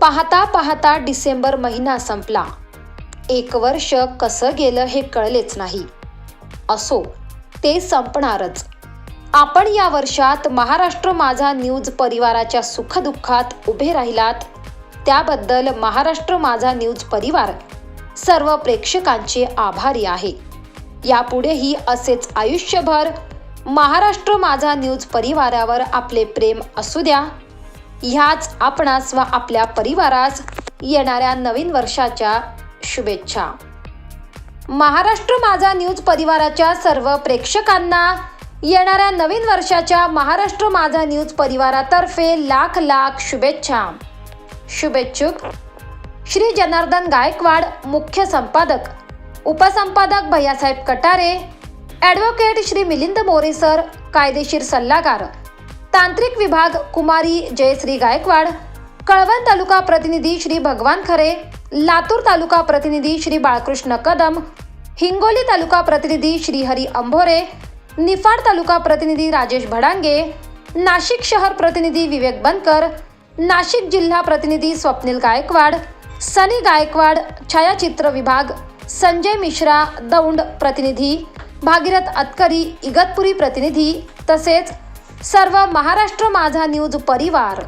पाहता पाहता डिसेंबर महिना संपला. एक वर्ष कसं गेलं हे कळलेच नाही. असो ते संपणारच. आपण या वर्षात महाराष्ट्र माझा न्यूज परिवाराच्या सुखदुःखात उभे राहिलात. त्याबद्दल महाराष्ट्र माझा न्यूज परिवार सर्व प्रेक्षकांचे आभारी आहे. यापुढेही असेच आयुष्यभर महाराष्ट्र माझा न्यूज परिवारावर आपले प्रेम असू द्या. ह्याच आपणास व आपल्या परिवारास येणाऱ्या नवीन वर्षाच्या शुभेच्छा. महाराष्ट्र माझा न्यूज परिवाराच्या सर्व प्रेक्षकांना येणाऱ्या नवीन वर्षाच्या महाराष्ट्र माझा न्यूज परिवारातर्फे लाख लाख शुभेच्छा. शुभेच्छुक श्री जनार्दन गायकवाड मुख्य संपादक उपसंपादक भैयासाहेब कटारे ॲडव्होकेट श्री मिलिंद मोरे सर कायदेशीर सल्लागार तांत्रिक विभाग कुमारी जयश्री गायकवाड कळवण तालुका प्रतिनिधी श्री भगवान खरे लातूर तालुका प्रतिनिधी श्री बाळकृष्ण कदम हिंगोली तालुका प्रतिनिधी श्री हरी अंभोरे निफाड तालुका प्रतिनिधी राजेश भडांगे नाशिक शहर प्रतिनिधी विवेक बनकर नाशिक जिल्हा प्रतिनिधी स्वप्नील गायकवाड सनी गायकवाड छायाचित्र विभाग संजय मिश्रा दौंड प्रतिनिधी भागीरथ अतकरी इगतपुरी प्रतिनिधी तसेच सर्व महाराष्ट्र माझा न्यूज परिवार.